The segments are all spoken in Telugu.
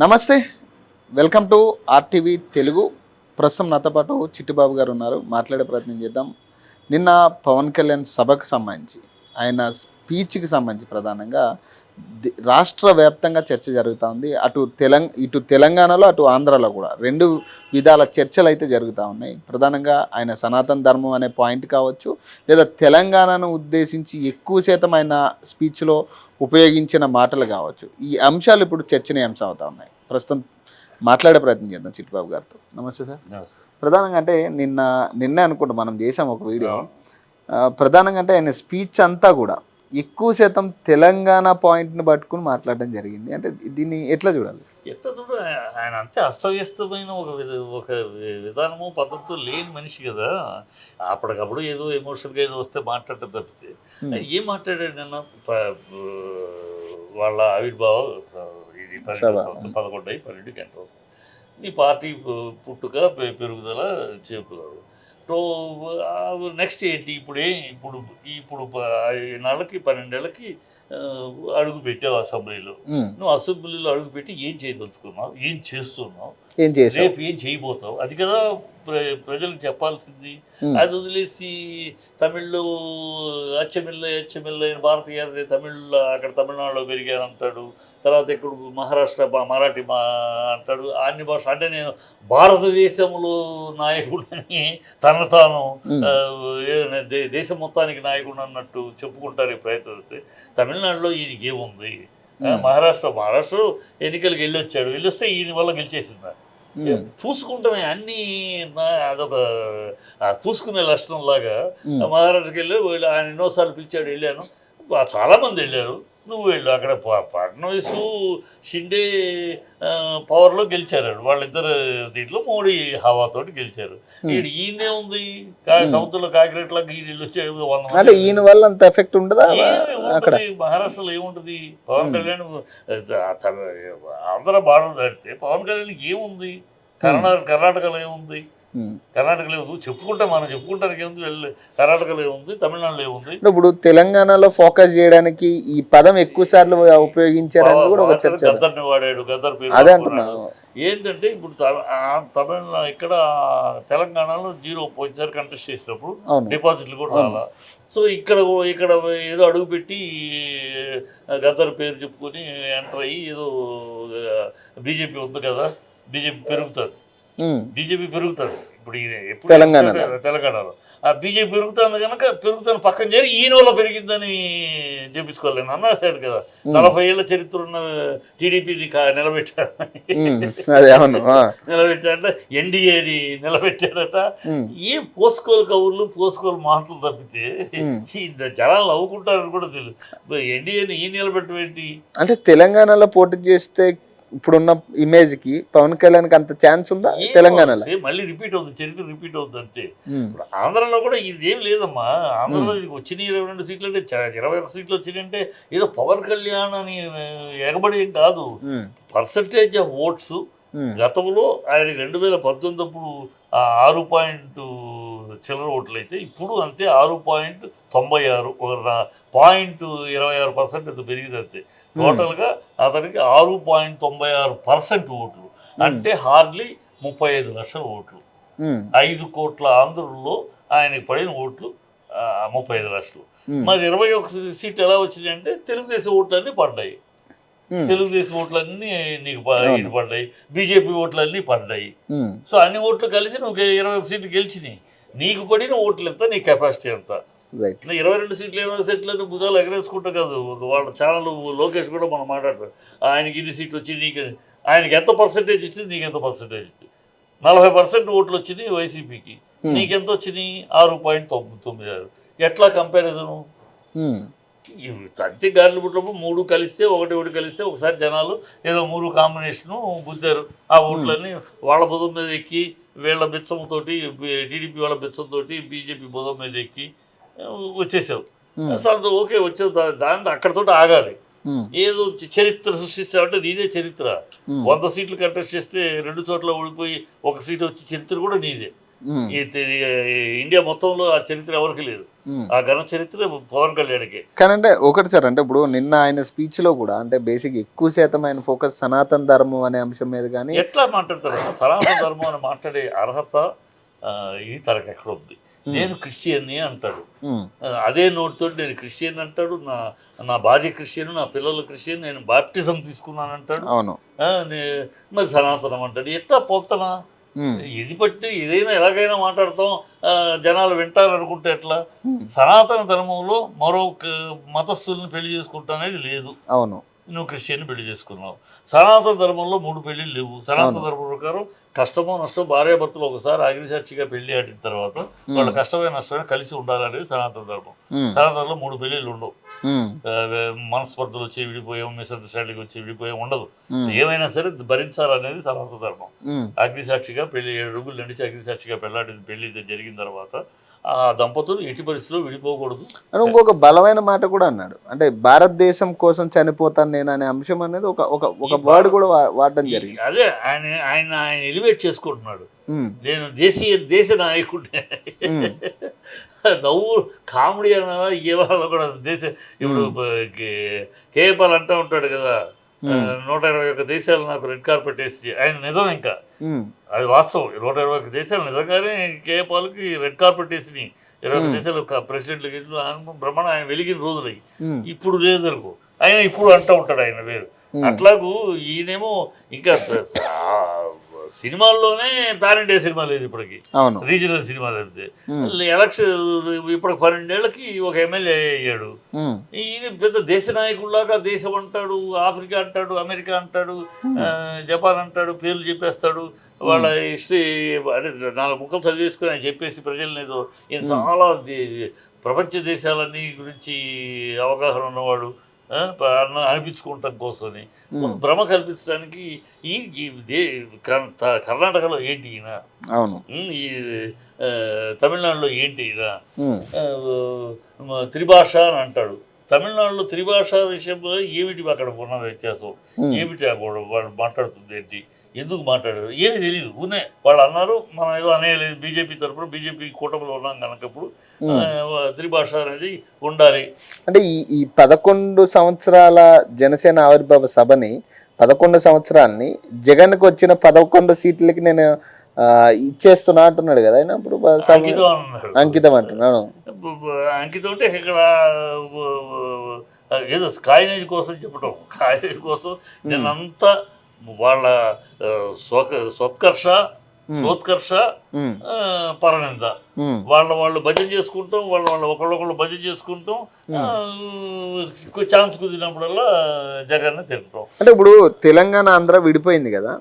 నమస్తే వెల్కమ్ టు ఆర్టీవీ తెలుగు. ప్రస్తుతం నాతో పాటు చిట్టిబాబు గారు ఉన్నారు మాట్లాడే ప్రయత్నం చేద్దాం. నిన్న పవన్ కళ్యాణ్ సభకు సంబంధించి ఆయన స్పీచ్కి సంబంధించి ప్రధానంగా రాష్ట్ర వ్యాప్తంగా చర్చ జరుగుతూ ఉంది. అటు తెలంగ ఇటు తెలంగాణలో అటు ఆంధ్రాలో కూడా రెండు విధాల చర్చలు అయితే జరుగుతూ ఉన్నాయి. ప్రధానంగా ఆయన సనాతన ధర్మం అనే పాయింట్ కావచ్చు లేదా తెలంగాణను ఉద్దేశించి ఎక్కువ శాతం ఆయన స్పీచ్లో ఉపయోగించిన మాటలు కావచ్చు. ఈ అంశాలు ఇప్పుడు చర్చనీయాంశం అవుతా ఉన్నాయి. ప్రస్తుతం మాట్లాడే ప్రయత్నం చేద్దాం చిట్టుబాబు గారితో. నమస్తే సార్. ప్రధానంగా అంటే నిన్న నిన్నే అనుకుంటా మనం చేసాం ఒక వీడియో. ప్రధానంగా అంటే ఆయన స్పీచ్ అంతా కూడా ఎక్కువ శాతం తెలంగాణ పాయింట్ని పట్టుకుని మాట్లాడడం జరిగింది. అంటే దీన్ని ఎట్లా చూడాలి? ఎట్లా చూడు ఆయన- అంతే అస్తవ్యస్తమైన ఒక ఒక విధానము పద్ధతి లేని మనిషి కదా. అప్పటికప్పుడు ఏదో ఎమోషనల్గా ఏదో వస్తే మాట్లాడటం తప్పితే. ఏం మాట్లాడాడు నిన్న? వాళ్ళ ఆవిర్భావం ఇది. పన్నెండు సంవత్సరం పదకొండు అయి పన్నెండు గంటలు. నీ పార్టీ పుట్టుక పెరుగుదల సో నెక్స్ట్ ఏంటి? ఇప్పుడే ఇప్పుడు ఇప్పుడు నెలకి పన్నెండేళ్ళకి అడుగు పెట్టావు అసెంబ్లీలో. నువ్వు అసెంబ్లీలో అడుగు పెట్టి ఏం చేయదలుచుకున్నావు? ఏం చేస్తున్నావు? ఏం చేసావు రేపు ఏం చేయబోతావు? అది కదా ప్ర ప్రజలకు చెప్పాల్సింది. అది వదిలేసి తమిళ్ళో అచ్చమిల్ల అచ్చమిల్ల భారతీయ తమిళ్ళో అక్కడ తమిళనాడులో పెరిగారు అంటాడు. తర్వాత ఇక్కడ మహారాష్ట్ర మరాఠీ మా అంటాడు. అన్ని భాష అంటే నేను భారతదేశంలో నాయకుడిని తన తాను దేశం మొత్తానికి నాయకుడు అన్నట్టు చెప్పుకుంటారు ఈ ప్రయత్నం తమిళనాడులో ఈయనకి ఏముంది? మహారాష్ట్ర మహారాష్ట్ర ఎన్నికలకు వెళ్ళొచ్చాడు. వెళ్ళొస్తే ఈయన వల్ల గెలిచేసిందా? పూసుకుంటామే అన్నీ అదొక పూసుకునే లక్షణం లాగా మహారాష్ట్రకి వెళ్ళి వీళ్ళు ఆయన ఎన్నోసార్లు పిలిచాడు వెళ్ళాను. వా- చాలామంది వెళ్ళారు. నువ్వు వెళ్ళు అక్కడ ఫడ్నవీస్ షిండే పవర్లో గెలిచారు వాళ్ళిద్దరు దీంట్లో మోడీ హవాతోటి గెలిచారు. ఈడు ఈయనే ఉంది కా-. సముద్రంలో కాకిరెట్లకు ఈయన అంటే ఈయన వల్ల అంత ఎఫెక్ట్ ఉండదా? మహారాష్ట్రలో ఏముంటది పవన్. కళ్యాణ్ ఆంధ్ర బార్డర్ దాటితే పవన్ కళ్యాణ్కి ఏముంది కర్ణాటక కర్ణాటకలో ఏముంది. కర్ణాటకలో ఏముంది చెప్పుకుంటే మనం చెప్పుకుంటానికి ఏముంది వెళ్ళి కర్ణాటకలో ఏముంది తమిళనాడులో ఏముంది ఇప్పుడు తెలంగాణలో ఫోకస్ చేయడానికి ఈ పదం ఎక్కువ సార్లు ఉపయోగించారని కూడా ఒక చర్చ గద్దర్ని వాడాడు గద్దర్ పేరు అదే ఏంటంటే ఇప్పుడు త- ఆ తమిళనాడు ఇక్కడ తెలంగాణలో జీరో పోయినసారి కంటెస్ట్ చేసినప్పుడు డిపాజిట్లు కూడా. రాలా. సో ఇక్కడ ఇక్కడ ఏదో అడుగు పెట్టి గద్దర్ పేరు చెప్పుకొని ఎంటర్ అయ్యి ఏదో బీజేపీ ఉంది కదా బీజేపీ పెరుగుతుంది ఉమ్, బీజేపీ పెరుగుతుంది ఇప్పుడు ఈయన ఎప్పుడు తెలంగాణలో. చేస్తాడు? తెలంగాణలో. ఆ బీజేపీ పెరుగుతుంది కనుక పెరుగుతాను పక్కన చేరి ఈయన వల్ల పెరిగిందని చెప్పించుకోలేను. అన్నాసాడు కదా. ఉమ్, నలభై ఏళ్ళ చరిత్ర ఉన్న టీడీపీని నిలబెట్టారు ఉమ్, అదే అవును. ఆ, నిలబెట్టారట. ఎన్డీఏని నిలబెట్టారట. ఏ పోసుకోలు కవులు పోసుకోలు మాటలు తప్పితే జనాలు నవ్వుకుంటారని కూడా తెలియదు ఎన్డీఏని ఈ నిలబెట్టడం ఏంటి? అంటే తెలంగాణలో పోటీ చేస్తే ఇప్పుడున్న ఇమేజ్కి పవన్ కళ్యాణ్కి అంత ఛాన్స్ ఉందా? తెలంగాణలో? మళ్ళీ రిపీట్ అవుతుంది చరిత్ర రిపీట్ అవుతుంది అంతే. ఇప్పుడు ఆంధ్రలో కూడా ఇదేం లేదమ్మా. ఆంధ్రలో వచ్చిన ఇరవై రెండు సీట్లు అంటే ఇరవై ఒక సీట్లు వచ్చినాయంటే ఏదో పవన్ కళ్యాణ్ అని ఎగబడి ఏం కాదు. పర్సంటేజ్ ఆఫ్ ఓట్స్ గతంలో ఆయన రెండు వేల పద్దెనిమిది అప్పుడు ఆరు పాయింట్ చిల్లర ఓట్లు అయితే ఇప్పుడు అంతే ఆరు పాయింట్ తొంభై ఆరు పాయింట్ ఇరవై ఆరు పర్సెంట్ పెరిగింది అంతే. టోటల్గా అతనికి ఆరు పాయింట్ తొంభై ఆరు పర్సెంట్ ఓట్లు. అంటే హార్డ్లీ ముప్పై ఐదు లక్షల ఓట్లు. ఐదు కోట్ల ఆంధ్రుల్లో ఆయనకి పడిన ఓట్లు ముప్పై ఐదు లక్షలు. మరి ఇరవై ఒక సీట్ ఎలా వచ్చినాయి అంటే తెలుగుదేశం ఓట్లన్నీ పడ్డాయి. తెలుగుదేశం ఓట్లన్నీ నీకు పడ్డాయి. బీజేపీ ఓట్లన్నీ పడ్డాయి. సో అన్ని ఓట్లు కలిసి నువ్వు ఇరవై ఒక సీట్లు గెలిచినాయి. నీకు పడిన ఓట్లు ఎంత నీ కెపాసిటీ ఎంత? రైట్ ఇరవై రెండు సీట్లు ఇరవై సీట్లను భుజాలు ఎగరేసుకుంటా కాదు. వాళ్ళ ఛానల్ లోకేష్ కూడా మనం మాట్లాడతారు ఆయనకి ఇన్ని సీట్లు వచ్చి నీకు ఆయనకి ఎంత పర్సెంటేజ్ ఇచ్చింది నీకు ఎంత పర్సెంటేజ్ ఇచ్చింది? నలభై పర్సెంట్ ఓట్లు వచ్చినాయి వైసీపీకి. Hmm. నీకెంత వచ్చినాయి ఆరు పాయింట్ తొమ్మిది తొమ్మిది ఆరు. ఎట్లా కంపారిజను ఇవి తంతి గారెలు పుట్టినప్పుడు మూడు కలిస్తే ఒకటి ఒకటి కలిస్తే ఒకసారి జనాలు ఏదో మూడు కాంబినేషను గుద్దారు. ఆ ఓట్లన్నీ వాళ్ళ బుధం మీద ఎక్కి వీళ్ళ బిచ్చంతోటి టీడీపీ వాళ్ళ బిచ్చంతోటి బీజేపీ బుధం మీద ఎక్కి వచ్చేసావు. అసలు ఓకే వచ్చే దాని అక్కడతోటి ఆగాలి. ఏదో చరిత్ర సృష్టిస్తావంటే నీదే చరిత్ర. వంద సీట్లు కంటెస్ట్ చేస్తే రెండు చోట్ల ఓడిపోయి ఒక సీట్ వచ్చి చరిత్ర కూడా నీదే. ఇండియా మొత్తంలో ఆ చరిత్ర ఎవరికి లేదు. ఆ ఘన చరిత్ర పవన్ కళ్యాణ్కి. కానీ అంటే ఒకటి సార్ అంటే ఇప్పుడు నిన్న ఆయన స్పీచ్లో కూడా అంటే బేసిక్ ఎక్కువ శాతం ఆయన ఫోకస్ సనాతన ధర్మం అనే అంశం మీద కానీ ఎట్లా మాట్లాడతారు? సనాతన ధర్మం అని మాట్లాడే అర్హత ఇది తనకు ఎక్కడ ఉంది? నేను క్రిస్టియన్ని అంటాడు. అదే నోటితో నేను క్రిస్టియన్ అంటాడు నా నా భార్య క్రిస్టియన్ నా పిల్లలు క్రిస్టియన్ నేను బాప్టిజం తీసుకున్నాను అంటాడు. అవును. ఆ, నే- మరి సనాతనం అంటాడు. ఎట్లా పోతనా? ఇది బట్టి ఏదైనా ఎలాగైనా మాట్లాడతాం జనాలు వింటారు అనుకుంటే ఎట్లా సనాతన ధర్మంలో మరో మతస్థుల్ని పెళ్ళి చేసుకుంటా అనేది లేదు. అవును. నువ్వు క్రిస్టియన్ పెళ్ళి చేసుకున్నావు. సనాతన ధర్మంలో మూడు పెళ్ళిళ్ళు లేవు. సనాతన ధర్మం ప్రకారం కష్టమో నష్టం భార్యాభర్తలు ఒకసారి అగ్నిసాక్షిగా పెళ్ళి ఆడిన తర్వాత వాళ్ళ కష్టమైన నష్టమైన కలిసి ఉండాలనేది సనాతన ధర్మం. ఉమ్, సనాతన ధర్మంలో మూడు పెళ్ళిళ్ళు ఉండవు. మనస్పర్ధలు వచ్చి విడిపోయాం మిస్అండర్స్టాండింగ్ వచ్చి విడిపోయాం ఉండదు. ఏమైనా సరే భరించాలనేది సనాతన ధర్మం. అగ్నిసాక్షిగా పెళ్ళి ఏడు అడుగులు నడిచి అగ్నిసాక్షిగా పెళ్ళాడిన పెళ్ళి జరిగిన తర్వాత ఆ దంపతులు ఎట్టి పరిస్థితుల్లో విడిపోకూడదు. అని ఇంకొక బలమైన మాట కూడా అన్నాడు. అంటే భారతదేశం కోసం చనిపోతాను నేను అనే అంశం అనేది ఒక ఒక ఒక వర్డ్ కూడా వాడడం జరిగింది. అదే ఆయన ఆయన ఆయన ఎలివేట్ చేసుకుంటున్నాడు. నేను దేశీయ దేశ నాయకుడిని. నవ్వు కామెడీ అన్నా ఏమన్నా కూడా దేశ ఇప్పుడు కేపాల్ అంటూ ఉంటాడు కదా. నూట ఇరవై ఒక్క దేశాలు నాకు రెడ్ కార్పెట్ వేసి ఆయన నిజం ఇంకా. అది వాస్తవం. నూట ఇరవై ఒక్క దేశాలు నిజంగానే కేపాల్కి రెడ్ కార్పెట్ వేసి ఇరవై ఒక్క దేశాలు ప్రెసిడెంట్లకి బ్రహ్మాండ ఆయన వెలిగిన రోజులు ఇప్పుడు లేదు అనుకో. ఆయన ఇప్పుడు అంటూ ఉంటాడు ఆయన వేరు. అట్లాగూ ఈయనేమో ఇంకా సినిమాల్లోనే పాన్ ఇండియా సినిమా లేదు ఇప్పటికి. రీజనల్ సినిమా తప్పితే ఎలక్షన్ ఇప్పుడు పన్నెండేళ్ళకి ఒక ఎమ్మెల్యే అయ్యాడు. ఈయన పెద్ద దేశ నాయకుల్లాగా దేశం అంటాడు ఆఫ్రికా అంటాడు అమెరికా అంటాడు జపాన్ అంటాడు పేర్లు చెప్పేస్తాడు. వాళ్ళ హిస్టరీ అంటే నాలుగు ముక్కలు చదివేసుకుని ఆయన చెప్పేసి ప్రజల్ని ఏదో ఈయన చాలా ప్రపంచ దేశాలన్నీ గురించి అవగాహన ఉన్నవాడు. అనిపించుకోవటం కోసమని. భ్రమ కల్పించడానికి ఈ కర్ణాటకలో ఏంటి ఈయన? అవును. ఈ తమిళనాడులో ఏంటి ఈయన? త్రిభాష అని అంటాడు. తమిళనాడులో త్రిభాష విషయంలో ఏమిటి అక్కడ ఉన్న వ్యత్యాసం. ఏమిటి వాళ్ళు మాట్లాడుతుంది ఏంటి? ఎందుకు మాట్లాడారు? ఏమి తెలియదు ఊనే వాళ్ళు అన్నారు మనం ఏదో అనేయలేదు బీజేపీ తరపున బీజేపీ కూటమిలో ఉన్నాం కనుకప్పుడు ఆ, త్రిభాష అనేది ఉండాలి. అంటే ఈ ఈ పదకొండు సంవత్సరాల జనసేన ఆవిర్భావ సభని పదకొండు సంవత్సరాల్ని జగన్కి వచ్చిన పదకొండు సీట్లకి నేను ఇచ్చేస్తున్నా అంటున్నాడు కదా. ఆయన ఇప్పుడు అంకితం అని అన్నాడు అంకితం అంటే ఇక్కడ ఏదో కాయినేజ్ కోసం చెప్పడం కాయినేజ్ కోసం నేనంతా వాళ్ళ ఆ, స్వక సత్కర్ష సోత్కర్ష పరనింద. వాళ్ళ వాళ్ళు భజన చేసుకుంటాం వాళ్ళ వాళ్ళు ఒకళ్ళొకళ్ళు భజన చేసుకుంటాం ఛాన్స్ కుదిరినప్పుడల్లా జగన్ తింటాం. అంటే ఇప్పుడు తెలంగాణ ఆంధ్ర విడిపోయింది కదా.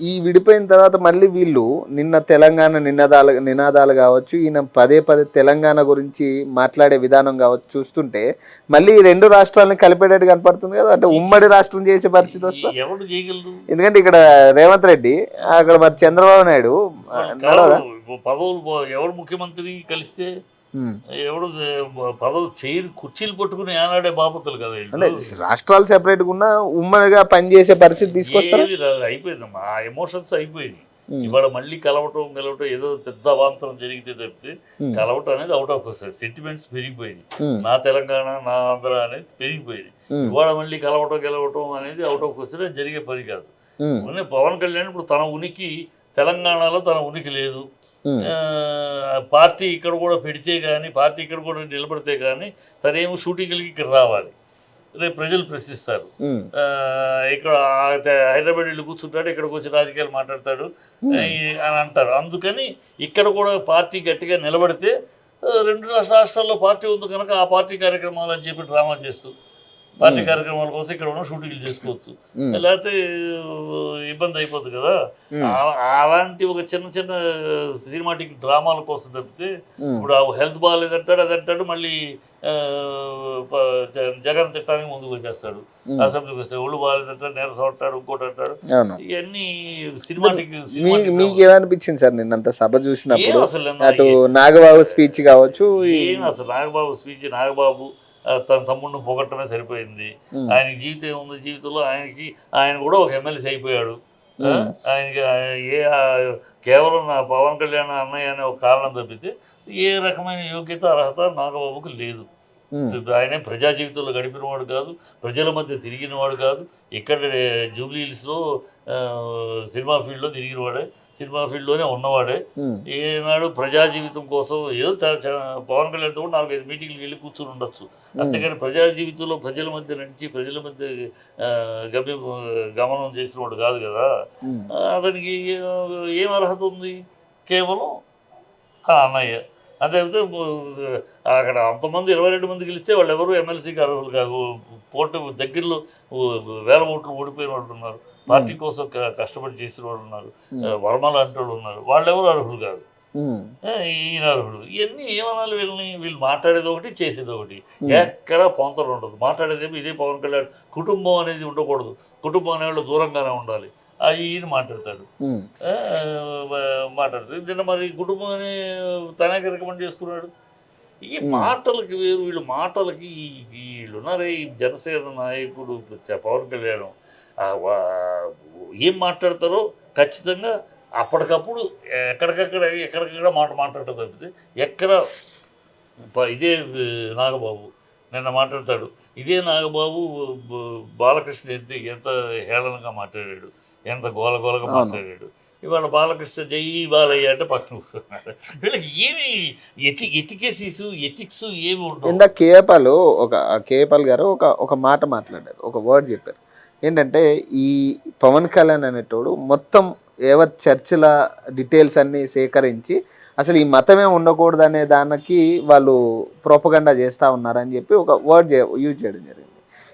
ఈ విడిపోయిన తర్వాత మళ్ళీ వీళ్ళు నిన్న తెలంగాణ నినాదాలు నినాదాలు కావచ్చు ఈయన పదే పదే తెలంగాణ గురించి మాట్లాడే విధానం కావచ్చు చూస్తుంటే మళ్ళీ ఈ రెండు రాష్ట్రాలను కలిపేటట్టు కనపడుతుంది కదా. అంటే ఉమ్మడి రాష్ట్రం చేసే పరిస్థితి వస్తా. ఈ- ఎవడు చేయగలరు? ఎందుకంటే ఇక్కడ రేవంత్ రెడ్డి అక్కడ మరి చంద్రబాబు నాయుడు పదవులు ఎవరు ముఖ్యమంత్రి కలిస్తే. ఎవడు పదవి చైర్ కుర్చీలు పట్టుకుని ఏనాడే బాపతులు కదా రాష్ట్రాలు సెపరేట్గా ఉన్నా ఉమ్మడిగా పనిచేసే పరిస్థితి తీసుకొస్తారా? ఏది రాదు, అయిపోయింది. ఆ ఎమోషన్స్ అయిపోయినాయి. ఇవాళ మళ్ళీ కలవటం కలవటం ఏదో పెద్ద అవాంతరం జరిగితే తప్పితే. కలవటం అనేది అవుట్ ఆఫ్ వస్తుంది సెంటిమెంట్స్ పెరిగిపోయినాయి. ఉమ్. నా తెలంగాణ నా ఆంధ్ర అనేది పెరిగిపోయింది. ఇవాళ మళ్ళీ కలవటం గెలవటం అనేది అవుట్ ఆఫ్ వస్తే జరిగే పని కాదు. పవన్ కళ్యాణ్ ఇప్పుడు తన ఉనికి తెలంగాణలో తన ఉనికి లేదు. పార్టీ ఇక్కడ కూడా పెడితే కానీ పార్టీ ఇక్కడ కూడా నిలబడితే కానీ తనేమో షూటింగ్లకి ఇక్కడ రావాలి. రేపు ప్రజలు ప్రశ్నిస్తారు. ఇక్కడ హైదరాబాద్ వెళ్ళి కూర్చుంటాడు ఇక్కడికి వచ్చి రాజకీయాలు మాట్లాడతాడు అని అంటారు. అందుకని ఇక్కడ కూడా పార్టీ గట్టిగా నిలబడితే రెండు రాష్ట్ర రాష్ట్రాల్లో పార్టీ ఉంది కనుక ఆ పార్టీ కార్యక్రమాలు అని చెప్పి డ్రామా చేస్తూ పార్టీ కార్యక్రమాల కోసం ఇక్కడ ఉన్న షూటింగ్లు చేసుకోవచ్చు. లేకపోతే ఇబ్బంది అయిపోతుంది కదా. అలాంటి ఒక చిన్న చిన్న సినిమాటిక్ డ్రామాల కోసం తప్పితే. ఇప్పుడు ఆ హెల్త్ బాగాలేదంటాడు అది అంటాడు మళ్ళీ జగన్ తిట్టడానికి ముందుకు వచ్చేస్తాడు. అసెంబ్లీకి వస్తే ఒళ్ళు బాగాలేదంటాడు నీరసం అంటాడు ఇంకోటి అంటాడు. ఇవన్నీ సినిమాటిక్ మీకు ఏమనిపించింది సార్ నిన్నంత సభ చూసినప్పుడు? అసలు అటు నాగబాబు స్పీచ్ కావచ్చు ఏం అసలు నాగబాబు స్పీచ్ నాగబాబు తన తమ్ముడిని పొగట్టమే సరిపోయింది. ఆయనకి జీవితం ఏముంది జీవితంలో ఆయనకి ఆయన కూడా ఒక ఎమ్మెల్సీ అయిపోయాడు. ఆయనకి ఏ కేవలం నా పవన్ కళ్యాణ్ అన్నయ్య అనే ఒక కారణం తప్పితే ఏ రకమైన యోగ్యత అర్హత నాగబాబుకు లేదు. ఆయన ప్రజా జీవితంలో గడిపిన వాడు కాదు ప్రజల మధ్య తిరిగిన వాడు కాదు ఇక్కడ జూబ్లీ హిల్స్లో సినిమా ఫీల్డ్లో తిరిగిన వాడే సినిమా ఫీల్డ్లోనే ఉన్నవాడే. ఏనాడు ప్రజా జీవితం కోసం ఏదో పవన్ కళ్యాణ్తో కూడా నాలుగైదు మీటింగ్లు వెళ్ళి కూర్చుని ఉండొచ్చు. అంతేగాని ప్రజా జీవితంలో ప్రజల మధ్య నడిచి ప్రజల మధ్య గమ్య గమనం చేసిన వాడు కాదు. కదా అతనికి ఏం అర్హత ఉంది? కేవలం అన్నయ్య. అంతే అక్కడ అంతమంది ఇరవై రెండు మంది గెలిస్తే వాళ్ళు ఎవరు ఎమ్మెల్సీకి అర్హులు కాదు. పోటీ దగ్గరలో వేల ఓట్లు ఓడిపోయిన వాళ్ళు ఉన్నారు. పార్టీ కోసం కష్టపడి చేసిన వాళ్ళు ఉన్నారు. ఆ, వర్మ లాంటి వాళ్ళు ఉన్నారు. వాళ్ళు ఎవరు అర్హులు కాదు. ఆ, ఈయన అర్హుడు. ఇవన్నీ ఏమనాలి వీళ్ళని? వీళ్ళు మాట్లాడేది ఒకటి చేసేది ఒకటి. ఎక్కడ పొంతలు ఉండదు. మాట్లాడేదేమో? ఇదే పవన్ కళ్యాణ్. కుటుంబం అనేది ఉండకూడదు. కుటుంబం అనేవాళ్ళు దూరంగానే ఉండాలి. ఈయన మాట్లాడతాడు. మాట్లాడతాడు. నిన్న మరి కుటుంబం అని తనకి రికమెండ్ చేసుకున్నాడు. ఈ మాటలకి వేరు. వీళ్ళు మాటలకి ఈ- వీళ్ళు ఉన్నారే ఈ జనసేన నాయకుడు పవన్ కళ్యాణ్. ఏం మాట్లాడతారో ఖచ్చితంగా అప్పటికప్పుడు ఎక్కడికక్కడ ఎక్కడికక్కడ మాట మాట్లాడటం తప్పితే ఎక్కడ ఇదే నాగబాబు నిన్న మాట్లాడతాడు. ఇదే నాగబాబు బాలకృష్ణ ఎంత ఎంత హేళనగా మాట్లాడాడు ఎంత గోలగోలగా. మాట్లాడాడు. ఇవాళ బాలకృష్ణ జై బాలయ్య అంటే పక్కన కూర్చున్నాడు. వీళ్ళకి ఏమి ఎతి ఎతికేసీస్ ఎథిక్స్ ఏమి ఉండవు. ఇందాక కేపాల్ ఒక కేపాల్ గారు ఒక ఒక మాట మాట్లాడారు ఒక వర్డ్ చెప్పారు. ఏంటంటే ఈ పవన్ కళ్యాణ్ అనేటోడు మొత్తం ఏవత్ చర్చిల డీటెయిల్స్ అన్ని సేకరించి అసలు ఈ మతమే ఉండకూడదు అనే దానికి వాళ్ళు ప్రోపగండా చేస్తా ఉన్నారని చెప్పి ఒక వర్డ్ యూజ్ చేయడం జరిగింది.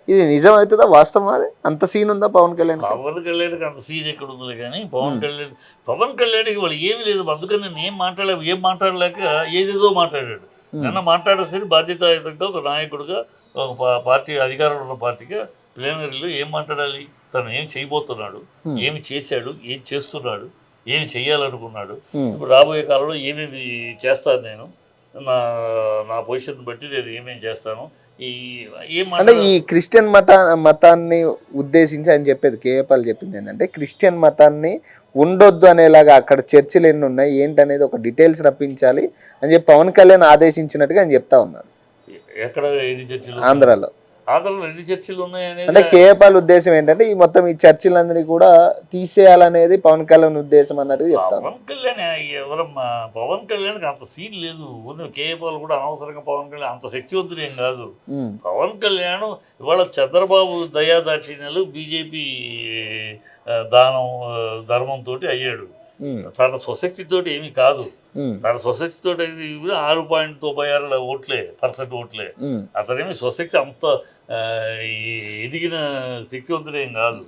ఇది నిజం అవుతుందా వాస్తవం అది? అంత సీన్ ఉందా పవన్ కళ్యాణ్ పవన్ కళ్యాణ్కి అంత సీన్ ఎక్కడ ఉంది కానీ పవన్ కళ్యాణ్ పవన్ కళ్యాణ్కి వాళ్ళు ఏమీ లేదు. అందుకని నేను ఏం మాట్లాడలే ఏం మాట్లాడలేక ఏదేదో మాట్లాడాడు. నిన్న మాట్లాడేసరి బాధ్యతాయుతంగా ఒక నాయకుడిగా ఒక పార్టీ అధికారంలో ఉన్న పార్టీగా ప్లేనరీలో ఏం మాట్లాడాలి? తను ఏం చేయబోతున్నాడు. ఏమి చేశాడు? ఏం చేస్తున్నాడు? ఏమి చేయాలనుకున్నాడు. ఇప్పుడు రాబోయే కాలంలో ఏమేమి చేస్తాను నేను? నా నా పొజిషన్ బట్టి నేను ఏమేమి చేస్తాను? ఈ అంటే ఈ క్రిస్టియన్ మత మతాన్ని ఉద్దేశించి అని చెప్పేది కేఏపాల్ చెప్పింది ఏంటంటే క్రిస్టియన్ మతాన్ని ఉండొద్దు అనేలాగా అక్కడ చర్చిలు ఎన్ని ఉన్నాయి ఏంటి అనేది ఒక డీటెయిల్స్ రప్పించాలి అని చెప్పి పవన్ కళ్యాణ్ ఆదేశించినట్టుగా ఆయన చెప్తా ఉన్నారు. ఎక్కడ ఆంధ్రాలో. ఆంధ్రలో ఎన్ని చర్చలు ఉన్నాయనేది అంటే కేఏపాల్ ఉద్దేశం ఏంటంటే ఈ మొత్తం ఈ చర్చిలందరినీ కూడా తీసేయాలనేది పవన్ కళ్యాణ్ ఉద్దేశం అన్నట్టుగా చెప్తాను. పవన్ కళ్యాణ్ ఎవరమ్మా పవన్ కళ్యాణ్కి అంత సీన్ లేదు. ఉన్న కేఏపాల్ కూడా అనవసరంగా పవన్ కళ్యాణ్ అంత శక్తివంతుడు ఏం కాదు. పవన్ కళ్యాణ్ ఇవాళ చంద్రబాబు దయాదాక్షిణ్యాలు బీజేపీ దానం ధర్మంతో అయ్యాడు. తన స్వశక్తితోటి ఏమీ కాదు. తన స్వశక్తితోటి ఇది ఆరు పాయింట్ తొంభై ఆరు ఓట్లే పర్సెంట్ ఓట్లే. అతనేమి స్వశక్తి అంత ఎదిగిన శక్తివంతుడేం కాదు